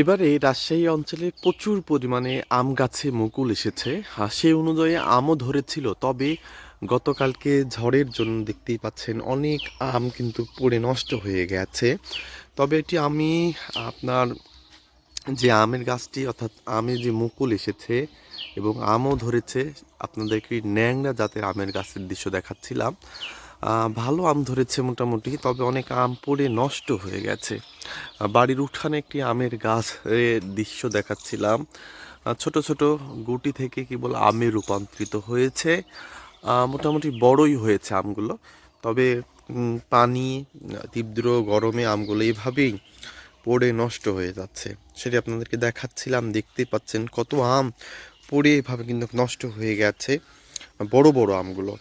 এবারে রাজশাহী অঞ্চলে প্রচুর পরিমাণে আম গাছে মুকুল এসেছে। সেই অনুযায়ী আমও ধরেছিল, তবে গতকালকে ঝড়ের জন্য দেখতেই পাচ্ছেন অনেক আম কিন্তু পড়ে নষ্ট হয়ে গেছে। তবে এটি আমি, আপনার যে আমের গাছটি, অর্থাৎ আমে যে মুকুল এসেছে এবং আমও ধরেছে, আপনাদেরকে ন্যাংরা জাতের আমের গাছের দৃশ্য দেখাচ্ছিলাম। ভালো আম ধরেছে মোটামুটি, তবে অনেক আম পড়ে নষ্ট হয়ে গেছে। বাড়ির উঠানে একটি আমের গাছ এর দৃশ্য দেখাচ্ছিলাম। ছোট ছোট গুটি থেকে কেবল আমে রূপান্তরিত হয়েছে। মোটামুটি বড়ই হয়েছে আমগুলো। তবে পানি, তীব্র গরমে আমগুলো এইভাবেই পড়ে নষ্ট হয়ে যাচ্ছে। সেটি আপনাদেরকে দেখাচ্ছিলাম। দেখতে পাচ্ছেন কত আম পড়ে এভাবে কিন্তু নষ্ট হয়ে গেছে। বড় বড় আমগুলো।